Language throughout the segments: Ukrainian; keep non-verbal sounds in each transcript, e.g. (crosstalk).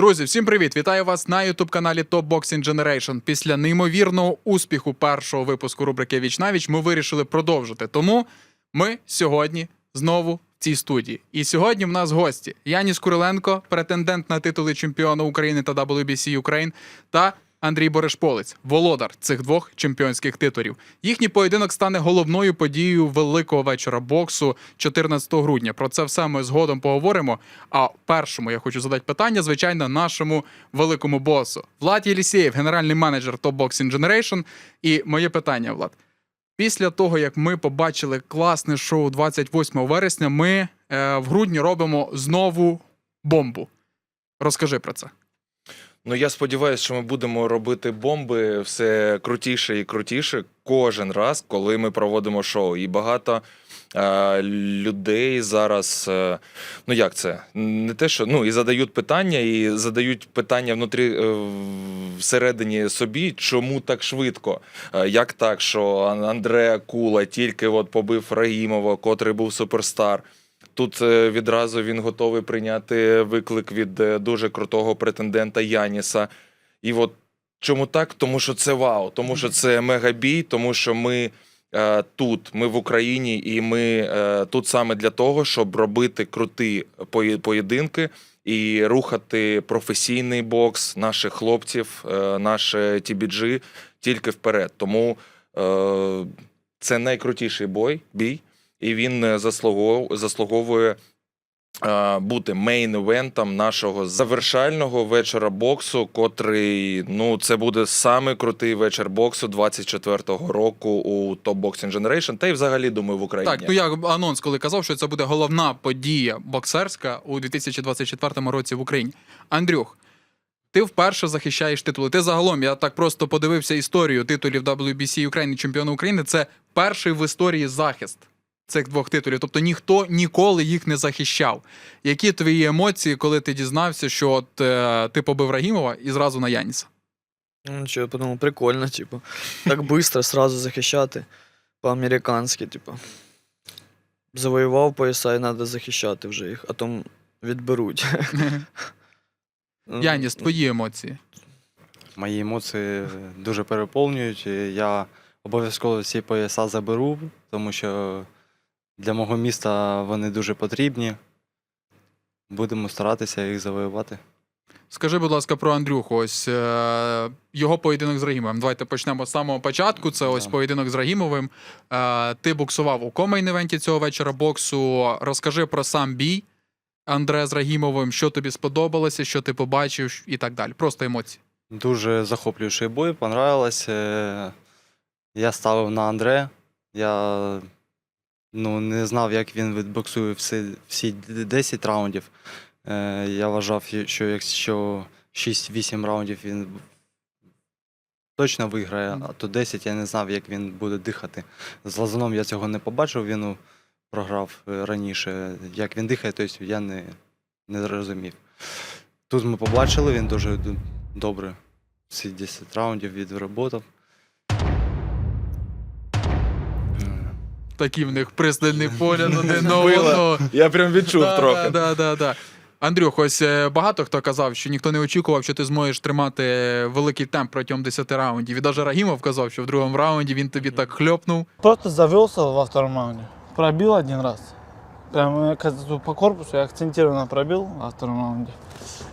Друзі, всім привіт! Вітаю вас на youtube каналі Top Boxing Generation. Після неймовірного успіху першого випуску рубрики Віч на віч ми вирішили продовжити. Тому ми сьогодні знову в цій студії. І сьогодні в нас гості Яніс Куриленко, претендент на титули чемпіона України та WBC Ukraine, та Андрій Борешполець, володар цих двох чемпіонських титулів. Їхній поєдинок стане головною подією великого вечора боксу 14 грудня. Про це все ми згодом поговоримо. А першому я хочу задати питання, звичайно, нашому великому босу. Влад Єлісєєв, генеральний менеджер Top Boxing Generation. І моє питання, Влад. Після того, як ми побачили класне шоу 28 вересня, ми е, в грудні робимо знову бомбу. Розкажи про це. Ну я сподіваюся, що ми будемо робити бомби все крутіше і крутіше кожен раз, коли ми проводимо шоу. І багато е, людей зараз, е, ну як це? Не те, що ну і задають питання, і задають питання внутрі е, всередині собі, чому так швидко? Е, як так, що Андреа Кула тільки от побив Рагімова, котрий був суперстар. Тут е, відразу він готовий прийняти виклик від е, дуже крутого претендента Яніса. І от чому так? Тому що це вау, тому що це мегабій, тому що ми е, тут, ми в Україні, і ми тут саме для того, щоб робити круті поєдинки і рухати професійний бокс наших хлопців, е, наше TBG тільки вперед. Тому це найкрутіший бой, бій і він е, заслуговує е, бути мейн-івентом нашого завершального вечора боксу, котрий ну це буде саме крутий вечір боксу 24-го року у Top Boxing Generation, та й взагалі думаю в Україні. Так, ну я анонс, коли казав, що це буде головна подія боксерська у 2024 році в Україні. Андрюх, ти вперше захищаєш титули. Ти загалом, я так просто подивився історію титулів WBC України чемпіона України. Це перший в історії захист цих двох титулів. Тобто ніхто ніколи їх не захищав. Які твої емоції, коли ти дізнався, що от е, ти побив Рагімова і зразу на Яніса? Ну, что, я подумал, прикольно, типа. Так быстро сразу захищати по-американськи, типа. Завоював пояса і треба захищати вже їх, а то відберуть. (laughs) Яніс, твої емоції. Мої емоції дуже переповнюють. Я обов'язково ці пояса заберу, тому що для мого міста вони дуже потрібні. Будемо старатися їх завоювати. Скажи, будь ласка, про Андрюху. Ось е, його поєдинок з Рагімовим. Давайте почнемо з самого початку. Це ось поєдинок з Рагімовим. Е, ти боксував у комейн-івенті цього вечора боксу. Розкажи про сам бій Андре з Рагімовим, що тобі сподобалося, що ти побачив і так далі. Просто емоції. Дуже захоплюючий бой, понравилось. Е, Я ставив на Андре. Я ну, не знав, як він відбоксує всі, всі 10 раундів. Е, Я вважав, що якщо 6-8 раундів він точно виграє, а то 10 я не знав, як він буде дихати. З Лазаном я цього не побачив, він програв е, раніше. Як він дихає, тобто я не, не зрозумів. Тут ми побачили, він дуже добре всі 10 раундів відработав. Такі в них пристальний погляд один (laughs) на одного. Я прям відчув Да, трохи. Да, да, да. Андрюх, ось е, багато хто казав, що ніхто не очікував, що ти зможеш тримати великий темп протягом 10 раундів. І навіть Рагімов казав, що в другому раунді він тобі так хльопнув. Просто завелся во втором раунде. Пробил один раз. Прям э, кажется, по корпусу я акцентированно пробил во втором раунде.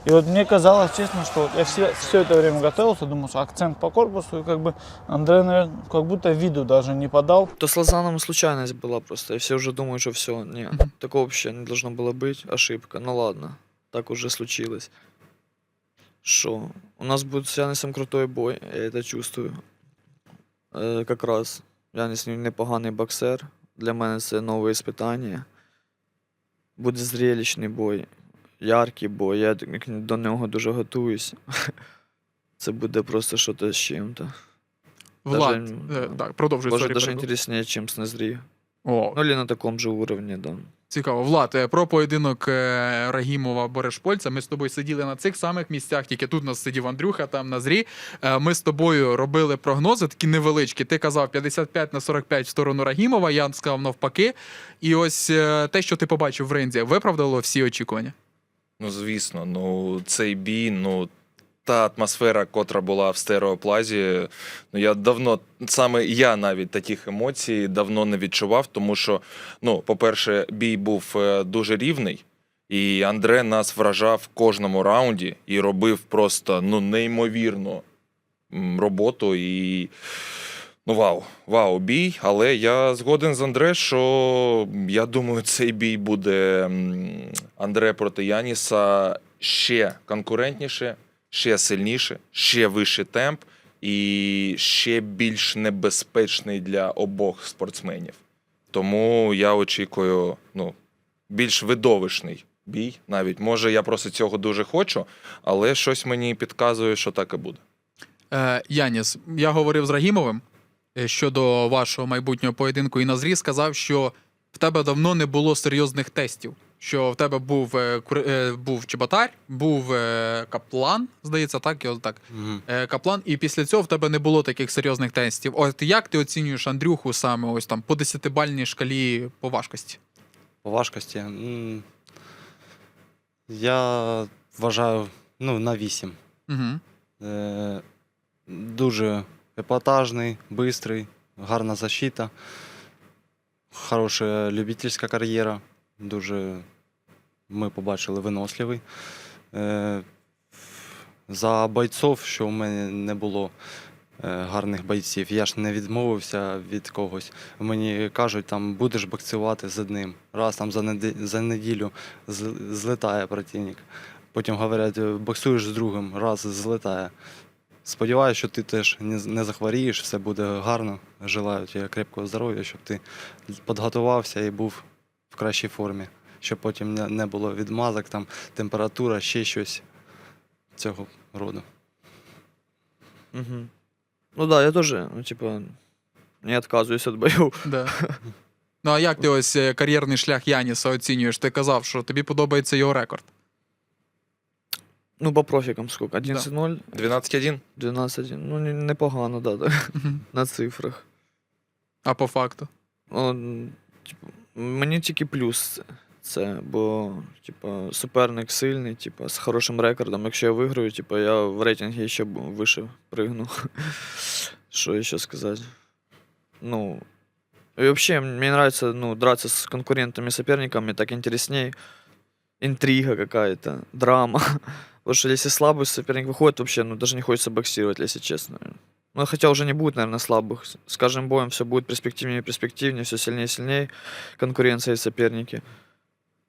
И вот мне казалось, честно, что вот я все, все это время готовился, думал, что акцент по корпусу, и как бы Андрей, наверное, как будто виду даже не подал. То с Лозаном случайность была просто, и все уже думают, что все, нет, Мгм. такого вообще не должно было быть, ошибка. Ну ладно, так уже случилось. Что? У нас будет с Янисом крутой бой, я это чувствую. Е, как раз Яніс він непоганий боксер. Для мене це нове іспитання. Буде зрелищний бой, яркий бой. Я до нього дуже готуюсь. (laughs) Це буде просто щось з чим-то. Влад, Даже, е, ну, так, продовжуй Може, даже интереснее, чем с О, Ну, или на такому же уровні, да. Цікаво, Влад, е, про поєдинок е, Рагімова Борешпольця. Ми з тобою сиділи на цих самих місцях, тільки тут нас сидів Андрюха, там на зрі. Е, Ми з тобою робили прогнози, такі невеличкі. Ти казав 55 на 45 в сторону Рагімова, я сказав навпаки. І ось те, що ти побачив в ринзі, виправдало всі очікування. Ну, звісно, ну цей бій, ну та атмосфера, котра була в стереоплазі. Ну я давно, саме я навіть таких емоцій давно не відчував, тому що, ну, по-перше, бій був е, дуже рівний, і Андре нас вражав в кожному раунді і робив просто ну, неймовірну роботу. І ну, вау, вау, бій. Але я згоден з Андре, що я думаю, цей бій буде Андре проти Яніса ще конкурентніше, ще сильніше, ще вищий темп і ще більш небезпечний для обох спортсменів. Тому я очікую ну, більш видовищний бій. Навіть може я просто цього дуже хочу, але щось мені підказує, що так і буде. Е, Яніс, я говорив з Рагімовим е, щодо вашого майбутнього поєдинку, і Назрі сказав, що в тебе давно не було серйозних тестів. Що в тебе був, е, кур- е, був Чеботар, був е, Каплан, здається, так, його так. Е, Каплан, і після цього в тебе не було таких серйозних тестів. От як ти оцінюєш Андрюху саме ось там по десятибальній шкалі по важкості? По важкості. м, Я вважаю ну, на 8. Угу. Е, дуже епатажний, бистрий, гарна защита, хороша любительська кар'єра. Дуже ми побачили виносливий. Е, за бойців, що в мене не було е, гарних бойців. Я ж не відмовився від когось. Мені кажуть, там будеш боксувати з одним. Раз там за, неділю злетає противник. Потім говорять, «Е, боксуєш з другим, раз злетає. Сподіваюся, що ти теж не, захворієш, все буде гарно. Желаю тобі крепкого здоров'я, щоб ти підготувався і був в кращій формі, щоб потім не, було відмазок, там, температура, ще щось цього роду. Угу. Ну да, я тоже, ну, типа, не отказываюсь от боев. Да. Ну а як ти ось е, кар'єрний шлях Яніса оцінюєш? Ти казав, що тобі подобається його рекорд. Ну, по профікам сколько? 11-0, 12-1? 12-1. Ну, не- непогано, да, так. Мгм. На цифрах. А по факту? Он, типу, мені тільки плюс це- це, бо типу, суперник сильний, типу, з хорошим рекордом. Якщо я виграю, типу, я в рейтингі ще б- вище пригну. (laughs) Що ще сказати? Ну, и вообще, мне нравится ну, драться с конкурентами, соперниками, так интересней. Интрига какая-то, драма. Потому что если слабый соперник выходит, вообще, ну, даже не хочется боксировать, если честно. Ну, хотя уже не будет, наверное, слабых. С- каждым боем все будет перспективнее и перспективнее, все сильнее и сильнее. Конкуренция и соперники.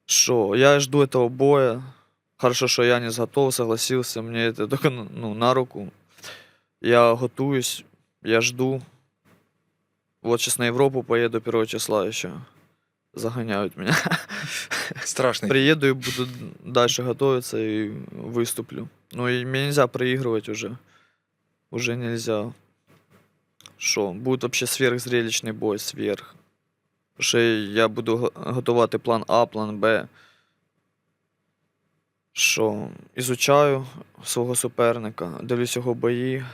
Что, я жду этого боя. Хорошо, что я не готов, согласился. Мне это только ну, на руку. Я готуюсь, я жду. Вот сейчас на Европу поеду 1 числа еще. Загоняют меня. Страшний. Приеду и буду дальше готовиться и выступлю. Ну и мне нельзя проигрывать уже. Уже нельзя. Що, буде вообще сверхзрелищний бой, сверх. Ще я буду готувати план А, план Б. Що, ізучаю свого суперника, дивлюсь його бої.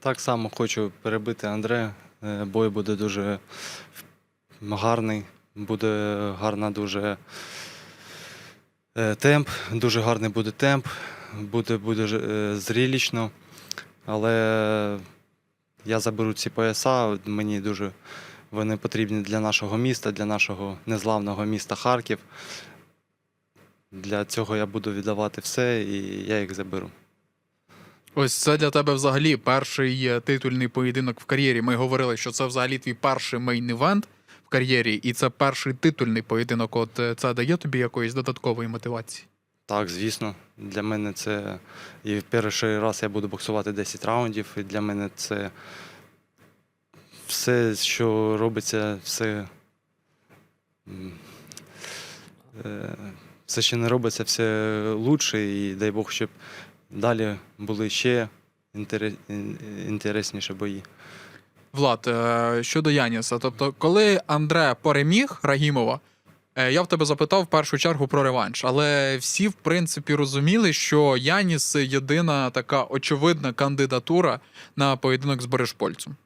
Так само хочу перебити Андре. Е, Бой буде дуже гарний, буде гарна дуже е, темп, дуже гарний буде темп, буде, буде е, зрілічно. Але я заберу ці пояса, мені дуже вони потрібні для нашого міста, для нашого незламного міста Харків. Для цього я буду віддавати все і я їх заберу. Ось це для тебе взагалі перший е, титульний поєдинок в кар'єрі. Ми говорили, що це взагалі твій перший мейн-івент в кар'єрі, і це перший титульний поєдинок. От е, це дає тобі якоїсь додаткової мотивації. Так, звісно. Для мене це і в перший раз я буду боксувати 10 раундів, і для мене це все, що робиться, все. е, Все, що не робиться, все лучше, і дай Бог, щоб далі були ще інтересніші бої. Влад, е, щодо Яніса, тобто, коли Андре переміг Рагімова, я в тебе запитав в першу чергу про реванш, але всі, в принципі, розуміли, що Яніс єдина така очевидна кандидатура на поєдинок з Бережпольцем.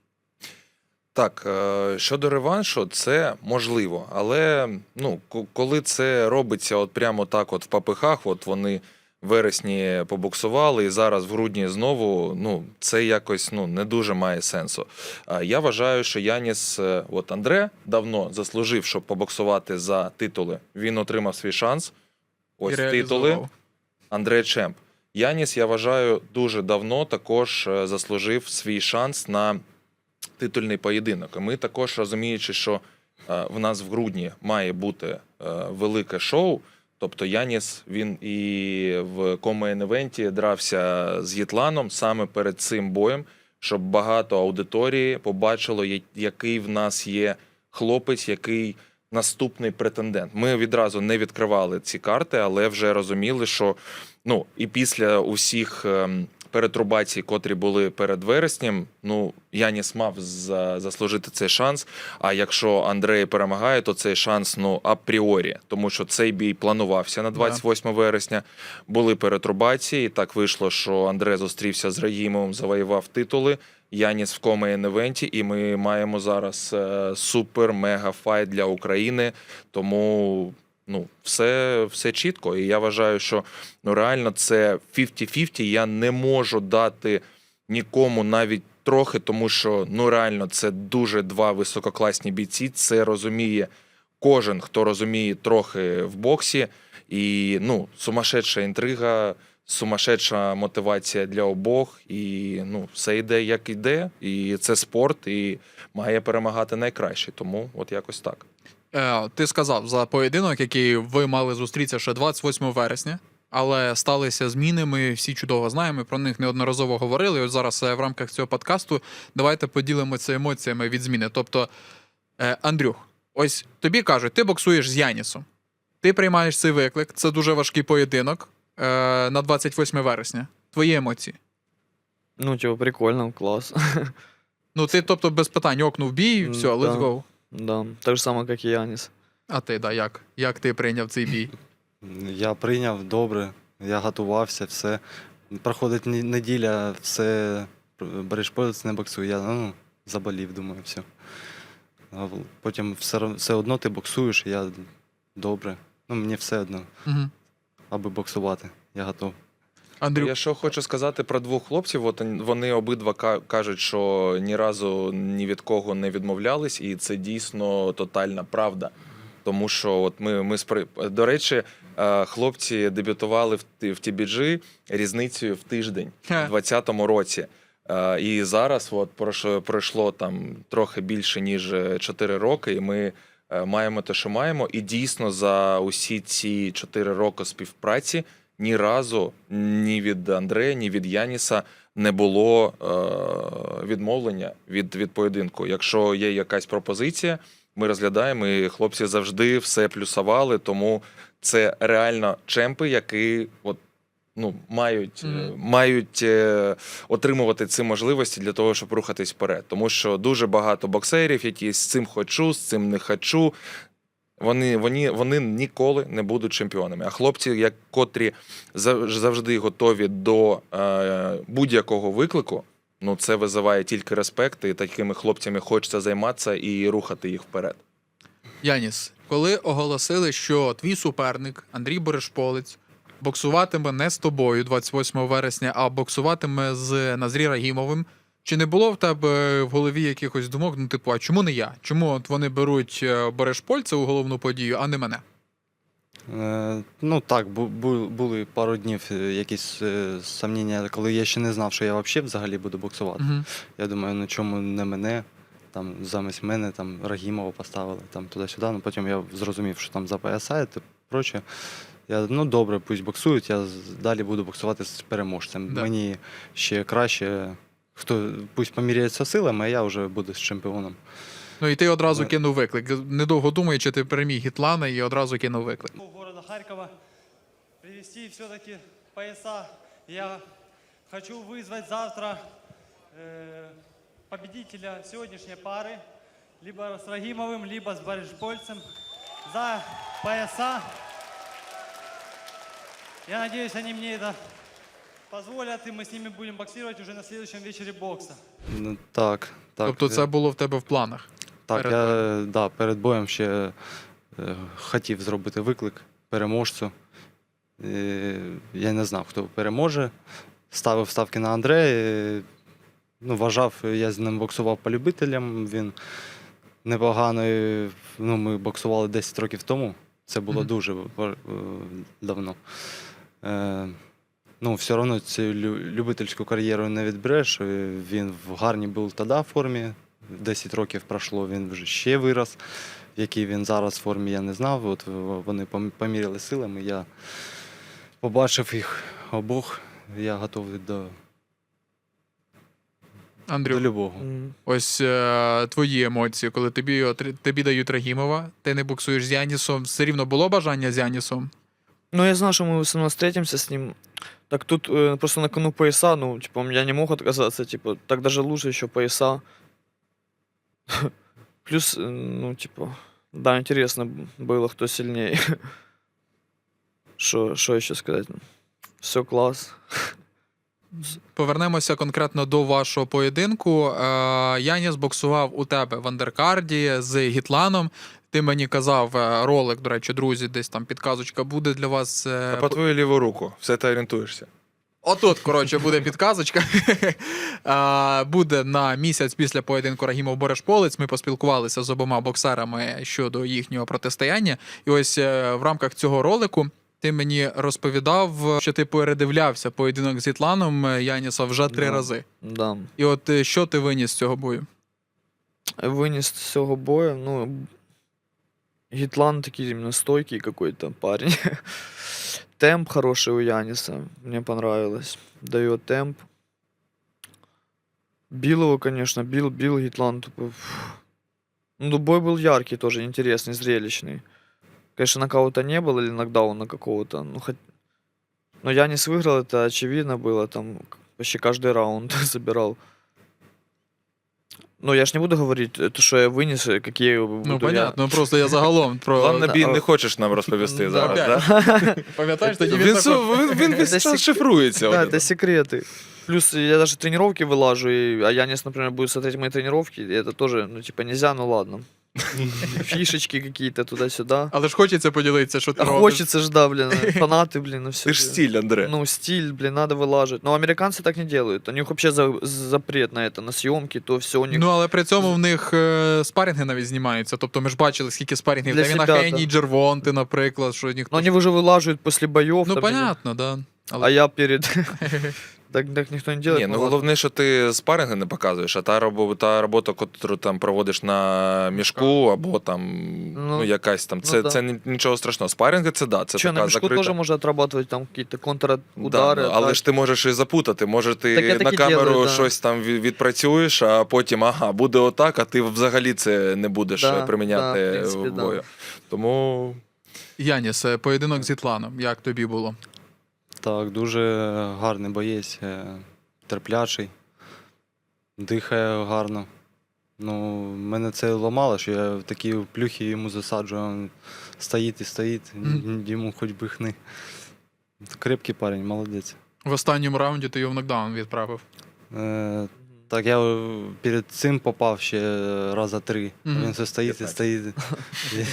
Так, е, щодо реваншу, це можливо, але ну, коли це робиться от прямо так, от в папихах, от вони вересні побоксували, і зараз в грудні знову, ну це якось ну не дуже має сенсу. Я вважаю, що Яніс, е, от Андре давно заслужив, щоб побоксувати за титули. Він отримав свій шанс. Ось титули. Андре Чемп. Яніс, я вважаю, дуже давно також е, заслужив свій шанс на титульний поєдинок. І ми також розуміючи, що е, в нас в грудні має бути велике шоу. Тобто Яніс він і в комейн-евенті дрався з Єтланом саме перед цим боєм, щоб багато аудиторії побачило, який в нас є хлопець, який наступний претендент. Ми відразу не відкривали ці карти, але вже розуміли, що ну і після усіх ем, перетрубацій, котрі були перед вереснем, ну Яніс мав за, заслужити цей шанс. А якщо Андрей перемагає, то цей шанс ну апріорі, тому що цей бій планувався на 28 вересня. Були перетрубації. Так вийшло, що Андре зустрівся з Раїмовим, завоював титули. Яніс в комейн евенті, і ми маємо зараз е, супер мега файт для України. Тому ну, все, все чітко. І я вважаю, що ну реально це 50-50. Я не можу дати нікому навіть трохи, тому що ну реально це дуже два висококласні бійці. Це розуміє кожен, хто розуміє трохи в боксі. І ну, сумасшедша інтрига, сумасшедша мотивація для обох. І ну, все йде як йде. І це спорт, і має перемагати найкращий. Тому от якось так. Е, ти сказав за поєдинок, який ви мали зустрітися ще 28 вересня, але сталися зміни. Ми всі чудово знаємо. Про них неодноразово говорили. І от зараз е, в рамках цього подкасту давайте поділимося емоціями від зміни. Тобто, е, Андрюх, ось тобі кажуть, ти боксуєш з Янісом. Ти приймаєш цей виклик. Це дуже важкий поєдинок е, на 28 вересня. Твої емоції. Ну, типа, прикольно, класс. Ну, ти, тобто, без питань окнув бій, все, let's да. go. да, так же самое, как и Янис. А ти, да, як? Як ти прийняв цей бій? Я прийняв добре, я готувався, все. Проходить неділя, все береш палець, не боксую. Я ну, заболів, думаю, все. А в- потім все, все одно ти боксуєш, я добре. Ну, мені все одно, Угу. Аби боксувати. Я готов. Андрюх, Я що хочу сказати про двох хлопців. От вони обидва ка- кажуть, що ні разу ні від кого не відмовлялись, і це дійсно тотальна правда. Тому що от ми, ми спри... до речі, е, хлопці дебютували в, Т- в TBG різницею в тиждень у 2020 році. Е, І зараз от пройшло, пройшло там трохи більше ніж 4 роки, і ми е, маємо те, що маємо. І дійсно за усі ці 4 роки співпраці ні разу ні від Андрея, ні від Яніса не було е, відмовлення від, від поєдинку. Якщо є якась пропозиція, ми розглядаємо, і хлопці завжди все плюсували, тому це реально чемпи, які от, ну, мають, е, Мгм. мають е, отримувати ці можливості для того, щоб рухатись вперед. Тому що дуже багато боксерів, які з цим хочу, з цим не хочу. Вони, вони, вони ніколи не будуть чемпіонами. А хлопці, як котрі завжди готові до е, будь-якого виклику, ну це визиває тільки респект, і такими хлопцями хочеться займатися і рухати їх вперед. Яніс, коли оголосили, що твій суперник Андрій Берешполець боксуватиме не з тобою 28 вересня, а боксуватиме з Назрі Рагімовим, чи не було в тебе в голові якихось думок? Ну, типу, а чому не я? Чому от вони беруть е, Берешпольця у головну подію, а не мене? Е, ну так, бу- бу- були пару днів е, якісь е, сумніння, коли я ще не знав, що я взагалі взагалі буду боксувати. Угу. Я думаю, ну чому не мене? Там замість мене там Рагімова поставили там туди-сюди. Ну потім я зрозумів, що там за пояса і проче. Я ну добре, пусть боксують, я з- далі буду боксувати з переможцем. Да. Мені ще краще. Хто пусть поміряється силами, а я вже буду з чемпіоном. Ну і ти одразу Ми- кинув виклик. Недовго думаючи, ти переміг Гітлана і одразу кинув виклик. города Харькова привести все-таки пояса. Я хочу вызвать завтра э, победителя сегодняшней пары, либо с Рагимовым, либо с Бориспольцем за пояса. Я надеюсь, они мне это позволят, и мы с ними будем боксировать уже на следующем вечере бокса. Ну, так, так. тобто це було в тебе в планах. Так, перед я да, перед боєм ще е, хотів зробити виклик переможцю. Е, я не знав, хто переможе. Ставив ставки на Андре. е, ну, вважав, я з ним боксував по любителям. Він непоганий. Ну, ми боксували 10 років тому. Це було Мгм. дуже ва- е, давно. Е, ну, все одно цю любительську кар'єру не відбереш. Е, Він в гарній був тоді формі. 10 років пройшло, він вже ще вирос. В якій він зараз формі, я не знав. От вони поміряли силами. Я побачив їх обох. Я готовий до, до Андрю, любого. Ось е, твої емоції, коли тобі, тобі дають Рагімова, ти не боксуєш з Янісом. Все рівно було бажання з Янісом. Ну, я знал, что мы все равно встретимся с ним. Так тут э, просто на кону пояса, ну, типа, я не мог отказаться, типа, так даже лучше еще пояса. (laughs) Плюс, э, ну, типа, да, интересно было, кто сильнее. (laughs) Что, что еще сказать? Все класс. (laughs) Повернемося конкретно до вашого поєдинку. Е, Яніс боксував у тебе в андеркарді з Гітланом. Ти мені казав е, ролик, до речі, друзі, десь там підказочка буде для вас. е, А по твою ліву руку, все ти орієнтуєшся. Отут, коротше, буде підказочка. (laughs) Буде на місяць після поєдинку Рагімов Борешполець. Ми поспілкувалися з обома боксерами щодо їхнього протистояння. І ось е, в рамках цього ролику. Ти мені розповідав, що ти передивлявся поєдинок з Ітланом Яніса вже три Да. рази. Да. І от що ти виніс з цього бою? Вынес з цього бою, ну, Гитлан такий именно стойкий какой-то парень. (laughs) темп хороший у Яниса, мне понравилось. Дает темп. Бил его, конечно, бил, бил Гитлан. тупо, фу. Ну, бой был яркий тоже, интересный, зрелищный. Конечно, нокаута не было или нокдауна какого-то. Ну, хоть... Но Янис выиграл, это очевидно было. Там почти каждый раунд (laughs) забирал. Ну, я ж не буду говорить, это что я вынес, э, какие буду Ну, я- понятно, просто я загалом (laughs) про. Ладно, бій да. не хочеш нам розповісти Да. зараз, так? (laughs) Пам'ятаєш, тоді Він, він су- також- він, він весь Це час сек- шифрується. (laughs) Да, от это секреты. Плюс я даже тренировки вылажу, и, а Янис, например, будет смотреть мои тренировки, и это тоже, ну, типа, нельзя, ну ладно. (laughs) Фишечки какие-то туда-сюда. Але ж хочеться поділитися, що ти А робиш. Хочется ж, да, блин, (laughs) фанаты, блин, ну все. Ти ж стиль, Андре. Ну, стиль, блин, надо вылаживать. Но американцы так не делают. У них вообще за- запрет на это, на съемки, то все у них. Ну, але при цьому в них е, спарінги навіть знімаються. Тобто ми ж бачили, скільки спарінгів. Для Девіна себя, Хейні, да. Джервонти, наприклад, що ніхто. Но они уже вылаживают после боев. Ну, там, понятно, да. А я перед... (laughs) Так, так никто не делает. Ні, ну головне, що ти спаринги не показуєш, а та робота, та робота, яку там проводиш на мішку, або там ну, Ну, якась там. ну Це, да. це нічого страшного. Спаринги це да, це Че, така на мешку закрита. тоже можно отрабатывать там какие-то Да, контрудары. ну, але ж ти можеш і запутати. Може, ти Так на камеру делаю, да. щось там відпрацюєш, а потім ага, буде отак, а ти взагалі це не будеш Да, е, приміняти да, в принципі, в да. бою. Тому Яніс, е, поєдинок з Ітланом. Як тобі було? Так, дуже гарний боєць, е, терплячий, дихає гарно. Ну, мене це ламало, що я в такі плюхи йому засаджую, а він стоїть і стоїть, йому хоч би хни. Крепкий парень, молодець. В останньому раунді ти його в нокдаун відправив. Е, так, я перед цим попав ще раза три. Він все стоїть і стоїть.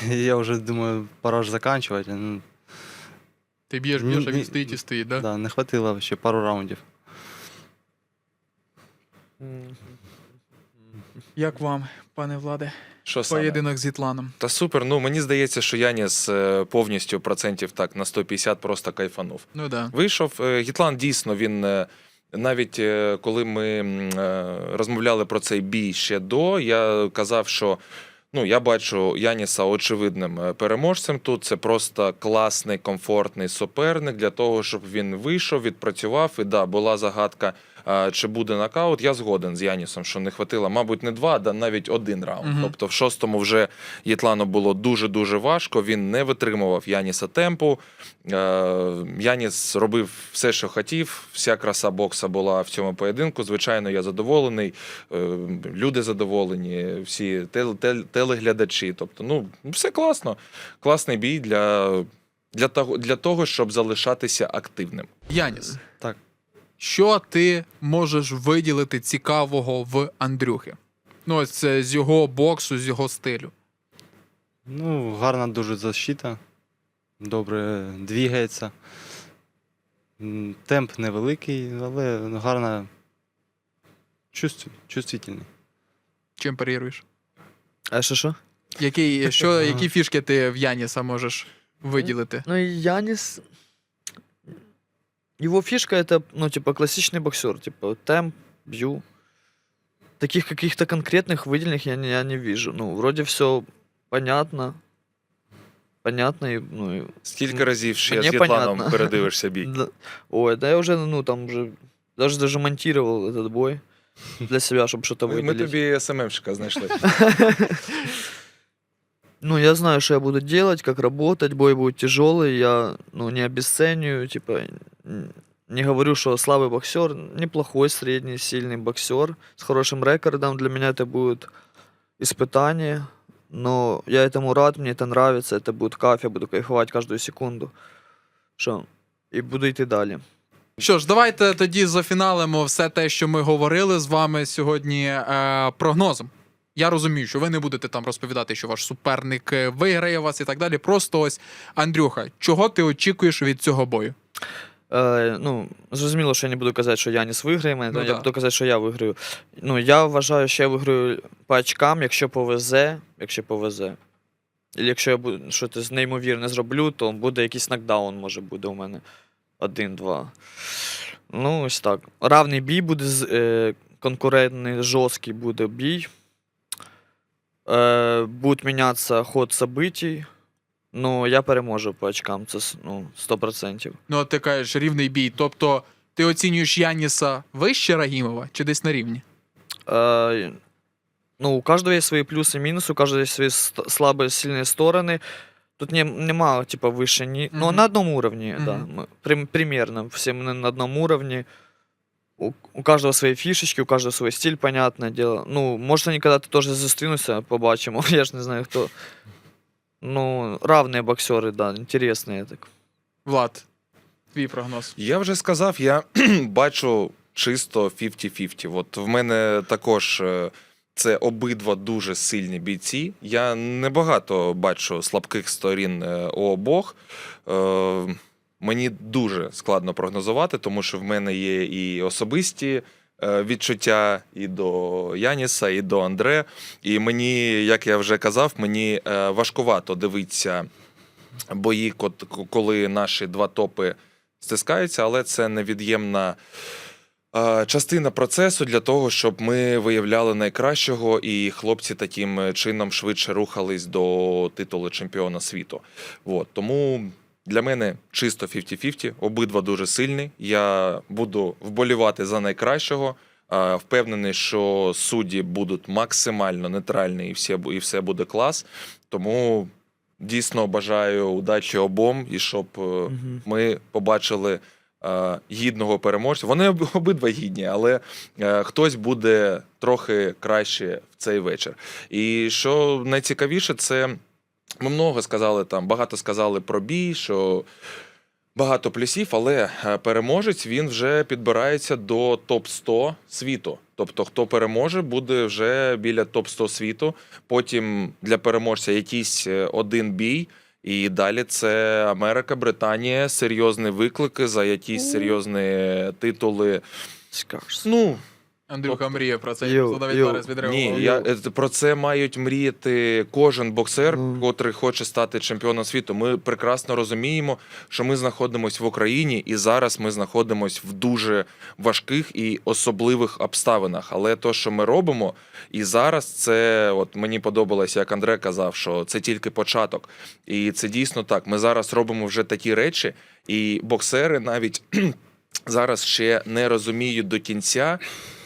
(laughs) Я вже думаю, пора ж закінчувати. Ти б'єш, б'єш, а він стоїть і стоїть, да? да, не хватило ще пару раундів. Як вам, пане Владе, що саме? поєдинок з Ітланом? Та супер. Ну мені здається, що Яніс е, повністю процентів так на 150 просто кайфанув. Ну да. Вийшов е, Гітлан дійсно він. е, Навіть е, коли ми м, е, розмовляли про цей бій ще до, я казав, що ну я бачу Яніса очевидним е, переможцем. Тут це просто класний, комфортний суперник для того, щоб він вийшов, відпрацював. І да, була загадка, чи буде нокаут. Я згоден з Янісом, що не хватило, мабуть, не два, а навіть один раунд. Мгм. Тобто, в шостому вже Єтлану було дуже дуже важко. Він не витримував Яніса темпу. Е, Яніс робив все, що хотів. Вся краса бокса була в цьому поєдинку. Звичайно, я задоволений. Е, Люди задоволені, всі тел- тел- телеглядачі. Тобто, ну, все класно. Класний бій для, для, того, для того, щоб залишатися активним. Яніс. Так. Що ти можеш виділити цікавого в Андрюхи? Ну, ось це з його боксу, з його стилю. Ну, гарна дуже защита. Добре двігається. Темп невеликий, але гарна. Чувств... Чувствительний. Чим паріруєш? А що що? Які, що, (laughs) які фішки ти в Яніса можеш виділити? Ну, и Янис... Его фишка это, ну, типа, классичный боксер. Типа, темп, бью. Таких каких-то конкретных выделенных я не, я не вижу. Ну, вроде все понятно. Понятно и, ну, и Стільки разів ще Мені з Світланом понятно. передивишся бій. (laughs) Да. Ой, да я уже, ну, там уже даже даже монтировал этот бой для себя, чтобы что-то Ми, ми выделить. тобі СММщика знайшли. (laughs) Ну, я знаю, что я буду делать, как работать, бой будет тяжелый, я, ну, не обесцениваю, типа, н- не говорю, что слабый боксер, неплохой, средний, сильный боксер с хорошим рекордом, для меня это будет испытание, но я этому рад, мне это нравится, это будет кайф, я буду кайфовать каждую секунду, что, и буду идти далее. Що ж, давайте тоді зафіналимо все те, що ми говорили з вами сьогодні е, прогнозом. Я розумію, що ви не будете там розповідати, що ваш суперник е, виграє вас і так далі. Просто ось, Андрюха, чого ти очікуєш від цього бою? Е, ну, зрозуміло, що я не буду казати, що Яніс виграє мене, Ну я да. буду казати, що я виграю. Ну, я вважаю, що я виграю по очкам, якщо повезе, якщо повезе. І якщо я буду щось неймовірне зроблю, то буде якийсь нокдаун, може буде у мене. Один-два. Ну, ось так. Равний бій буде, з- е, конкурентний, жорсткий буде бій. Е, буде мінятися ход событий. Ну, я переможу по очкам, це с- ну, 100%. Ну, от ти кажеш рівний бій. Тобто ти оцінюєш Яніса вище Рагімова чи десь на рівні? Э, ну, у каждого есть свои плюсы и минусы, у каждого есть свои ст- слабые, сильные стороны. Тут не, нема, типа, выше, ни... но Мгм. на одном уровне, да, Мгм. мы прим- примерно, все мы на одном уровне. У, у каждого свои фишечки, у каждого свой стиль, понятное дело. Ну, может, они когда-то тоже зустрінуться, побачимо, (laughs) я ж не знаю, кто. Ну, равные боксеры, да, интересные так. Влад, твій прогноз. Я вже сказав, я (clears throat) бачу чисто 50-50. От в мене також е, це обидва дуже сильні бійці. Я небагато бачу слабких сторін е, у обох. Е, Мені дуже складно прогнозувати, тому що в мене є і особисті е, відчуття і до Яніса, і до Андре. І мені, як я вже казав, мені е, важкувато дивитися бої, коли наші два топи стискаються, але це невід'ємна е, частина процесу для того, щоб ми виявляли найкращого, і хлопці таким чином швидше рухались до титулу чемпіона світу. От, тому для мене чисто 50-50, обидва дуже сильні. Я буду вболівати за найкращого. Впевнений, що судді будуть максимально нейтральні і все, і все буде клас. Тому дійсно бажаю удачі обом і щоб Мгм. ми побачили е, гідного переможця. Вони обидва гідні, але е, хтось буде трохи краще в цей вечір. І що найцікавіше, це ми много сказали там, багато сказали про бій, що. Багато плюсів, але е, переможець він вже підбирається до топ 100 світу. Тобто, хто переможе, буде вже біля топ 100 світу. Потім для переможця якийсь е, один бій, і далі це Америка, Британія, серйозні виклики за якісь серйозні титули. Скажешь. Ну Андрюха мріє про це. Йоу, Я навіть йоу. зараз відреагував. ні, я про це мають мріяти кожен боксер, Ну. котрий хоче стати чемпіоном світу. Ми прекрасно розуміємо, що ми знаходимося в Україні, і зараз ми знаходимося в дуже важких і особливих обставинах. Але то, що ми робимо, і зараз це от мені подобалося, як Андре казав, що це тільки початок. І це дійсно так. Ми зараз робимо вже такі речі, і боксери навіть (clears throat) зараз ще не розуміють до кінця,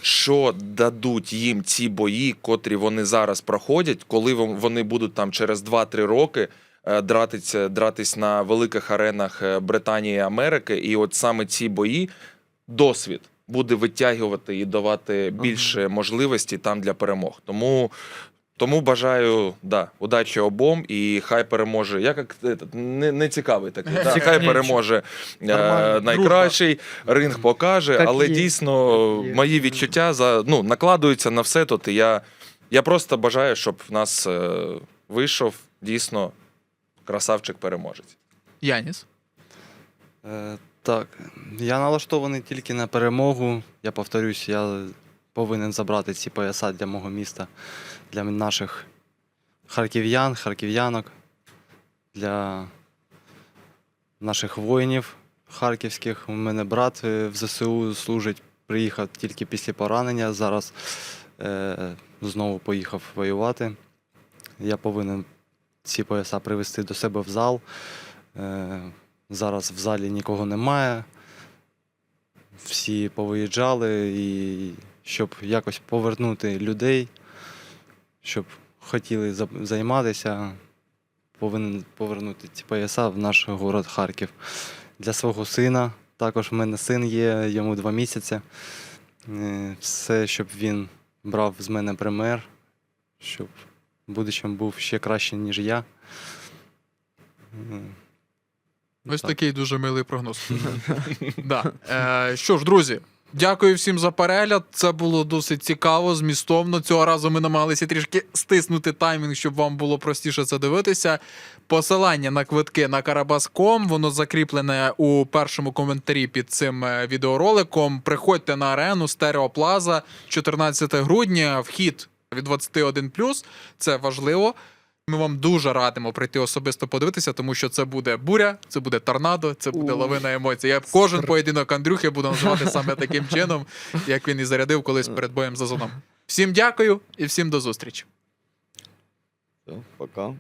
що дадуть їм ці бої, котрі вони зараз проходять, коли вон- вони будуть там через 2-3 роки. дратись, Дратися, дратись на великих аренах е, Британії і Америки, і от саме ці бої досвід буде витягувати і давати більше можливості там для перемог. Тому Тому бажаю да, удачі обом і хай переможе. Я як не, не цікавий такий. Да, хай переможе е, найкращий, ринг покаже, Як але є. дійсно є. мої відчуття за ну накладуються на все тут. І я, я просто бажаю, щоб в нас е, вийшов дійсно красавчик переможець. Яніс. Е, так, я налаштований тільки на перемогу. Я повторюсь, я повинен забрати ці пояса для мого міста, для наших харків'ян, харків'янок, для наших воїнів харківських. У мене брат е, в ЗСУ служить, приїхав тільки після поранення. Зараз е, знову поїхав воювати. Я повинен ці пояса привезти до себе в зал. Е, Зараз в залі нікого немає. Всі повиїжджали, і щоб якось повернути людей, щоб хотіли займатися, повинен повернути ці пояса в наш город Харків. Для свого сина. Також в мене син є, йому два місяці. Е, Все, щоб він брав з мене пример, щоб в будущому був ще краще, ніж я. Е, Ось так. такий дуже милий прогноз. (laughs) да. е, що ж, друзі, дякую всім за перегляд. Це було досить цікаво, змістовно. Цього разу ми намагалися трішки стиснути таймінг, щоб вам було простіше це дивитися. Посилання на квитки на Карабас.ком, воно закріплене у першому коментарі під цим е, відеороликом. Приходьте на арену Стереоплаза 14 грудня. Вхід від 21 Це важливо. Ми вам дуже радимо прийти особисто подивитися, тому що це буде буря, це буде торнадо, це буде Ух. лавина емоцій. Я кожен поєдинок Андрюхи буду називати саме таким (laughs) чином, як він і зарядив колись перед боєм за зоном. Всім дякую і всім до зустрічі. Все, пока.